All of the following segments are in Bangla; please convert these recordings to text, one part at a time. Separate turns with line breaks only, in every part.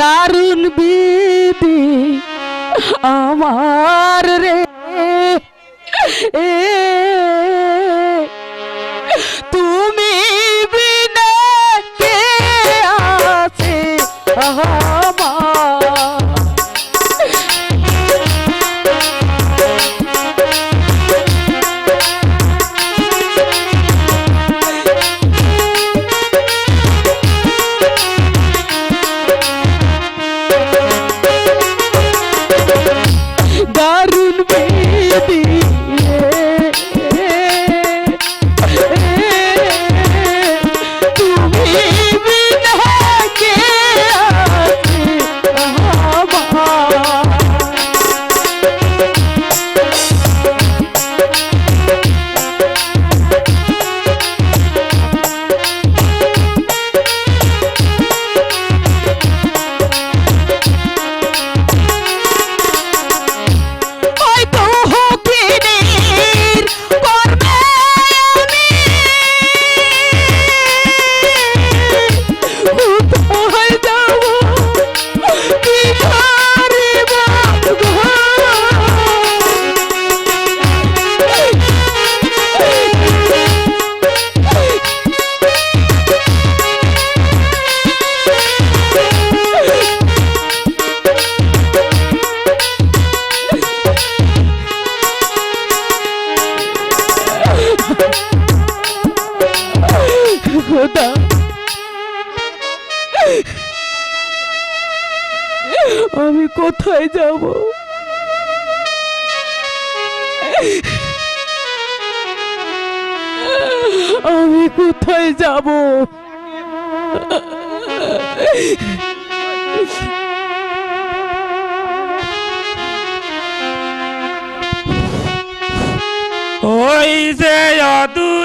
দারুণ বিধি আমার রে। এ আমি কোথায় যাব? আমি কোথায় যাব?
ওই যে অদূর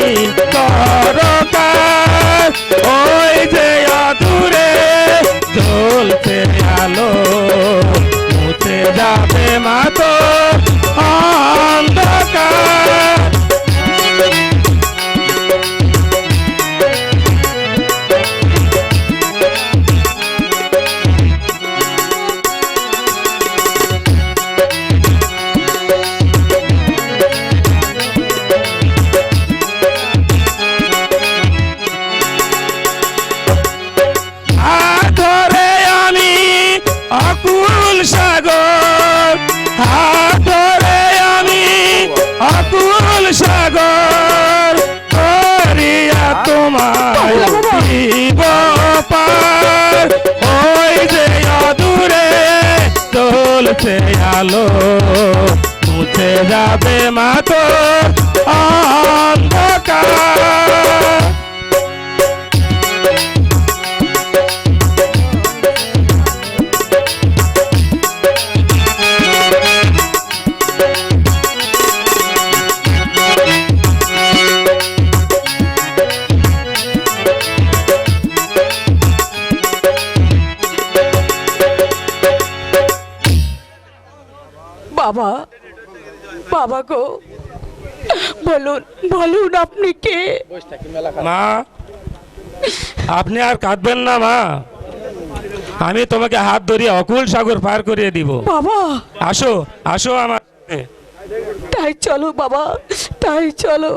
Thank. জ্বলছে আলো মুছে যাবে মাতো অন্ধকার।
বাবা বাবা গো বলুন বলুন আপনি কে?
মা আপনি আর কাঁদবেন না মা। আমি তোমাকে হাত ধরিয়ে অকুল সাগর পার করিয়ে দিব।
বাবা।
আসো আসো আমার
তাই চলো বাবা তাই চলো।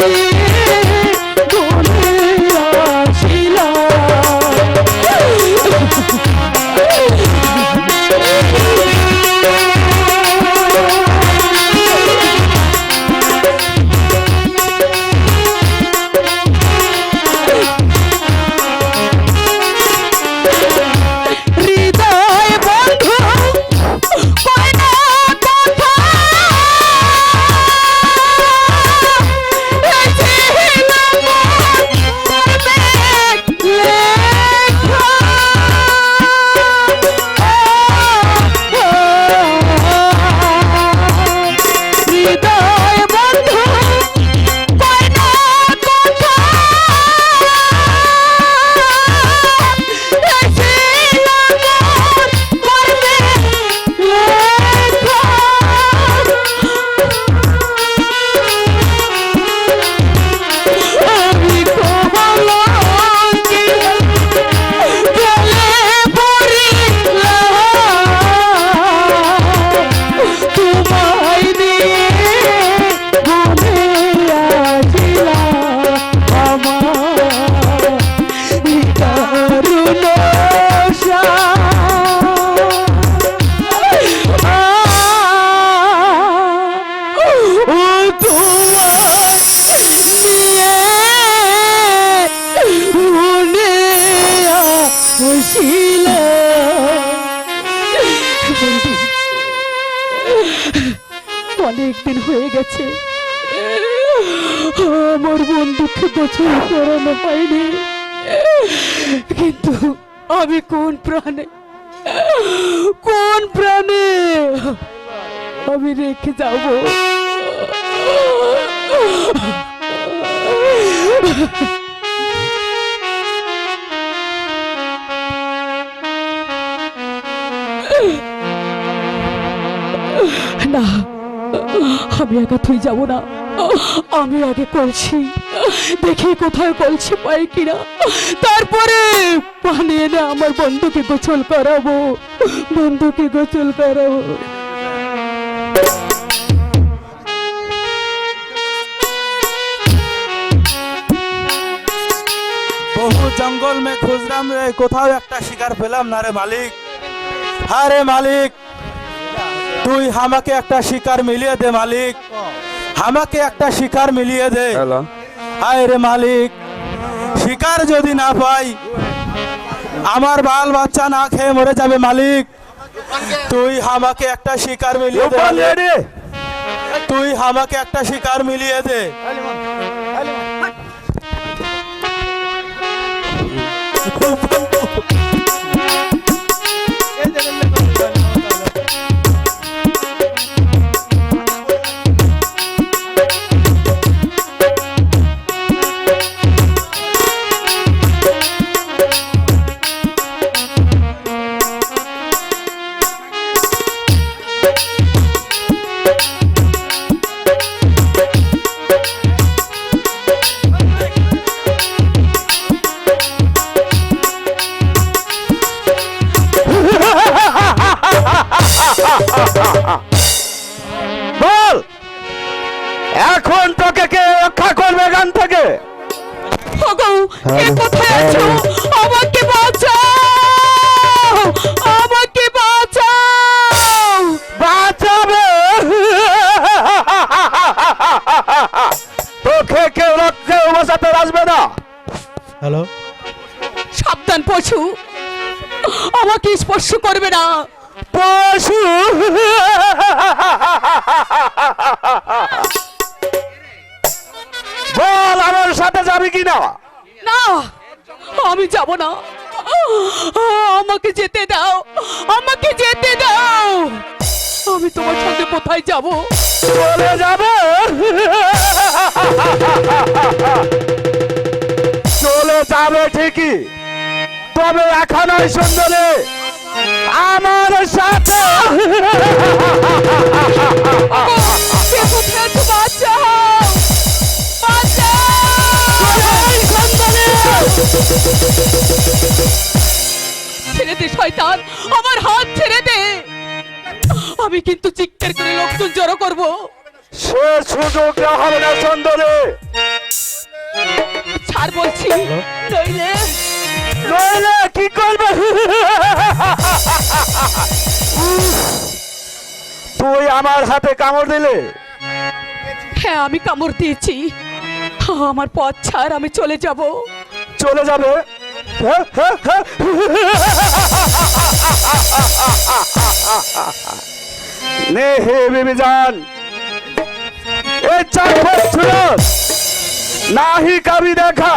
Thank you. কোন প্রাণে? কোন প্রাণে? আমি রেখে যাব। না, আমি একা তুই যাব না। আমি আগে কলছি দেখি কোথায় কলছি পাই কিনা। তারপরে পানি এনে আমার বন্ধুকে গোসল করাবো। বন্ধুকে গোসল করাবো।
বহু জঙ্গল মে খুঁজলাম রে কোথাও একটা শিকার পেলাম না রে মালিক। হ্যাঁ রে মালিক তুই আমাকে একটা শিকার মিলিয়ে দে মালিক। আমাকে একটা শিকার মিলিয়ে দে। হায় রে মালিক শিকার যদি না পাই আমার বাল বাচ্চা না খেয়ে মরে যাবে মালিক। তুই আমাকে একটা শিকার মিলিয়ে দে। তুই আমাকে একটা শিকার মিলিয়ে দে।
বল এখন তোকে কে রক্ষা করবে গান থেকে?
কে কোথায় আছো? আমাকে বাঁচাও! আমাকে বাঁচাও!
বাঁচাবে। তোকে কেউ রক্ষে বাঁচাতে আসবে না।
হ্যালো?
সাবধান পশু। আমাকে স্পর্শ করবে না।
পশু।
না আমাকে যেতে দাও। আমাকে যেতে দাও। আমি তোমার সাথে কোথায় যাব?
চলে যাবে। চলে যাবে ঠিকই। তবে এখনই সুন্দরে আমার সাথে।
শয়তান আমার হাত ছেড়ে দে। আমি কিন্তু চিৎকার করে লোকজন জড়ো করব।
সে সুযোগ হবে না সুন্দরে
ছাড় বলছি নইলে।
নইলে কি করবে? তুই আমার হাতে কামড় দিলে?
হ্যাঁ আমি কামড় দিয়েছি। আমার পথ ছাড় আমি চলে যাব।
চলে যাবে। নে হে বিবি জান এ চার বছর নাহি কবি দেখা